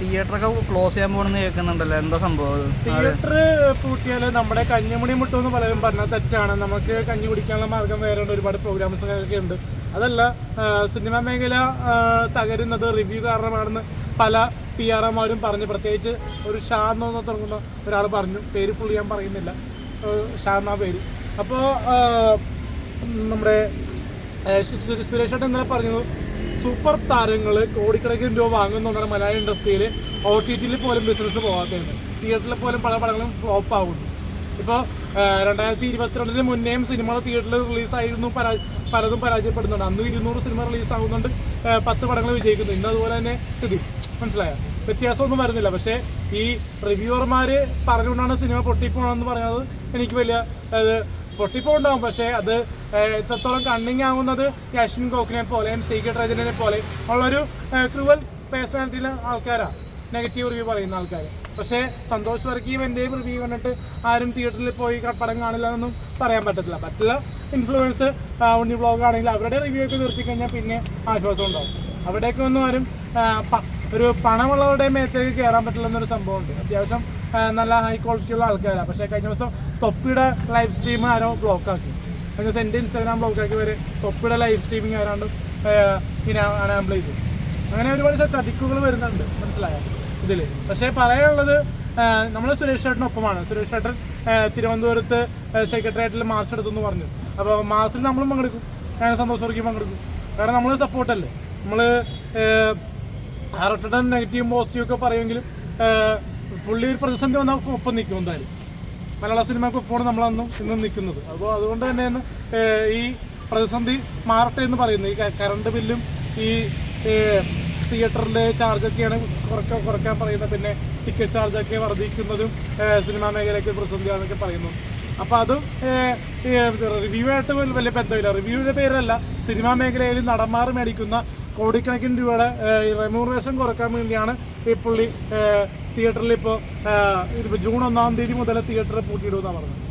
തിയേറ്ററൊക്കെ close ചെയ്യാൻ പോകണമെന്ന് കേൾക്കുന്നുണ്ടല്ലോ. എന്താ സംഭവം തിയേറ്റർ പൂട്ടിയാൽ നമ്മുടെ കഞ്ഞിമുടി മുട്ടു എന്ന് പലരും പറഞ്ഞാൽ തെറ്റാണ്. നമുക്ക് കഞ്ഞി കുടിക്കാനുള്ള മാർഗം വേറെ ഒരുപാട് പ്രോഗ്രാംസ് ഒക്കെ ഉണ്ട്. അതല്ല സിനിമ മേഖല തകരുന്നത് റിവ്യൂ കാരണമാണെന്ന് പല പി ആർ എമാരും പറഞ്ഞു. പ്രത്യേകിച്ച് ഒരു ഷാർന്ന തുടങ്ങുന്ന ഒരാൾ പറഞ്ഞു. പേര് ഫുൾ ഞാൻ പറയുന്നില്ല. ഷാർന്ന പേര്. അപ്പോൾ നമ്മുടെ സുരേഷ് ഏട്ടൻ ഇന്നലെ പറഞ്ഞത് സൂപ്പർ താരങ്ങൾ കോടിക്കണക്കിന് രൂപ വാങ്ങുന്നുണ്ടാണ് മലയാള ഇൻഡസ്ട്രിയിൽ ഒ ടി ടിയിൽ പോലും ബിസിനസ് പോകാത്തതാണ് തിയേറ്ററിൽ പോലും പല പടങ്ങളും ഫ്ലോപ്പ് ആവുന്നു. ഇപ്പോൾ രണ്ടായിരത്തി ഇരുപത്തിരണ്ടിന് മുന്നേയും സിനിമകൾ തിയേറ്ററിൽ റിലീസായിരുന്നു പരാ പലതും പരാജയപ്പെടുന്നുണ്ട്. അന്ന് ഇരുന്നൂറ് സിനിമ റിലീസ് ആകുന്നുണ്ട് ഏഹ് പത്ത് പടങ്ങൾ വിജയിക്കുന്നു. ഇന്ന് അതുപോലെ തന്നെ സ്ഥിതി. മനസ്സിലായ? വ്യത്യാസമൊന്നും വരുന്നില്ല. പക്ഷേ ഈ റിവ്യൂവർമാർ പറഞ്ഞുകൊണ്ടാണ് സിനിമ പൊട്ടിപ്പോണെന്ന് പറയുന്നത് എനിക്ക് വലിയ പൊട്ടിപ്പോണ്ടാവും. പക്ഷേ അത് എത്രത്തോളം കണ്ണിങ് ആവുന്നത് ഈ അശ്വിൻ ഗോഖിനെ പോലെയും സീഗട്ട് രജനെ പോലെ ഉള്ളൊരു ക്രൂവൽ പേഴ്സണാലിറ്റിയിലെ ആൾക്കാരാണ് നെഗറ്റീവ് റിവ്യൂ പറയുന്ന ആൾക്കാർ പക്ഷേ സന്തോഷ് വർക്കിയും എന്റെയും റിവ്യൂ കണ്ടിട്ട് ആരും തിയേറ്ററിൽ പോയി പടം കാണില്ല എന്നൊന്നും പറയാൻ പറ്റത്തില്ല. മറ്റുള്ള ഇൻഫ്ലുവൻസ് ഉണ്ണി ബ്ലോഗ് ആണെങ്കിൽ അവരുടെ റിവ്യൂ ഒക്കെ നിർത്തി കഴിഞ്ഞാൽ പിന്നെ ആശ്വാസം ഉണ്ടാവും. അവിടെയൊക്കെ ഒന്നും ആരും ഒരു പണമുള്ളവരുടെ മേത്തേക്ക് കയറാൻ പറ്റില്ല എന്നൊരു സംഭവമുണ്ട്. അത്യാവശ്യം നല്ല ഹൈ ക്വാളിറ്റിയുള്ള ആൾക്കാരാണ് പക്ഷേ കഴിഞ്ഞ ദിവസം തൊപ്പിയുടെ ലൈവ് സ്ട്രീം ആരോ ബ്ലോക്ക് ആക്കി. കഴിഞ്ഞ ദിവസം എന്റെ ഇൻസ്റ്റാഗ്രാം ബ്ലോക്ക് ആക്കി വരെ തൊപ്പിയുടെ ലൈവ് സ്ട്രീമിങ് ആരാണ്ട് പിന്നെ അനാമ്പിൾ ചെയ്തു അങ്ങനെ ഒരുപാട് ചതിക്കുകൾ വരുന്നുണ്ട്. മനസ്സിലായോ? ഇതിൽ പക്ഷേ പറയാനുള്ളത് നമ്മൾ സുരേഷ് ചേട്ടനൊപ്പമാണ്. സുരേഷ് ചേട്ടൻ തിരുവനന്തപുരത്ത് സെക്രട്ടേറിയറ്റിൽ മാർച്ച് എടുത്തെന്ന് പറഞ്ഞു. അപ്പോൾ മാർച്ചിൽ നമ്മളും പങ്കെടുക്കും. ഞാൻ സന്തോഷ് വർക്കി പങ്കെടുക്കും. കാരണം നമ്മൾ സപ്പോർട്ടല്ലേ നമ്മൾ ആറട്ടൻ നെഗറ്റീവും പോസിറ്റീവും ഒക്കെ പറയുമെങ്കിലും പുള്ളി ഒരു പ്രതിസന്ധി വന്നാൽ ഒപ്പം നിൽക്കും എന്തായാലും. മലയാള സിനിമയ്ക്ക് ഒപ്പമാണ് നമ്മളന്നും ഇന്നും നിൽക്കുന്നത്. അപ്പോൾ അതുകൊണ്ട് തന്നെയാണ് ഈ പ്രതിസന്ധി മാറട്ടെ എന്ന് പറയുന്നത്. ഈ കറണ്ട് ബില്ലും ഈ തിയേറ്ററിന്റെ ചാർജൊക്കെയാണ് കുറയ്ക്കാൻ കുറയ്ക്കാൻ പറയുന്നത്. പിന്നെ ടിക്കറ്റ് ചാർജൊക്കെ വർദ്ധിക്കുന്നതും സിനിമാ മേഖലയ്ക്ക് പ്രതിസന്ധിയാണെന്നൊക്കെ പറയുന്നു. അപ്പോൾ അതും റിവ്യൂ ആയിട്ട് വലിയ വലിയ ബന്ധമില്ല. റിവ്യൂവിന്റെ പേരല്ല സിനിമാ മേഖലയിൽ നടന്മാർ മേടിക്കുന്ന കോടിക്കണക്കിന് രൂപയുടെ റെമ്യൂണറേഷൻ കുറയ്ക്കാൻ വേണ്ടിയാണ് ഈ പുള്ളി തിയേറ്ററിൽ ഇപ്പോൾ ജൂൺ ഒന്നാം തീയതി മുതൽ തിയേറ്റർ പൂട്ടിയിടുമെന്നാണ് പറഞ്ഞത്.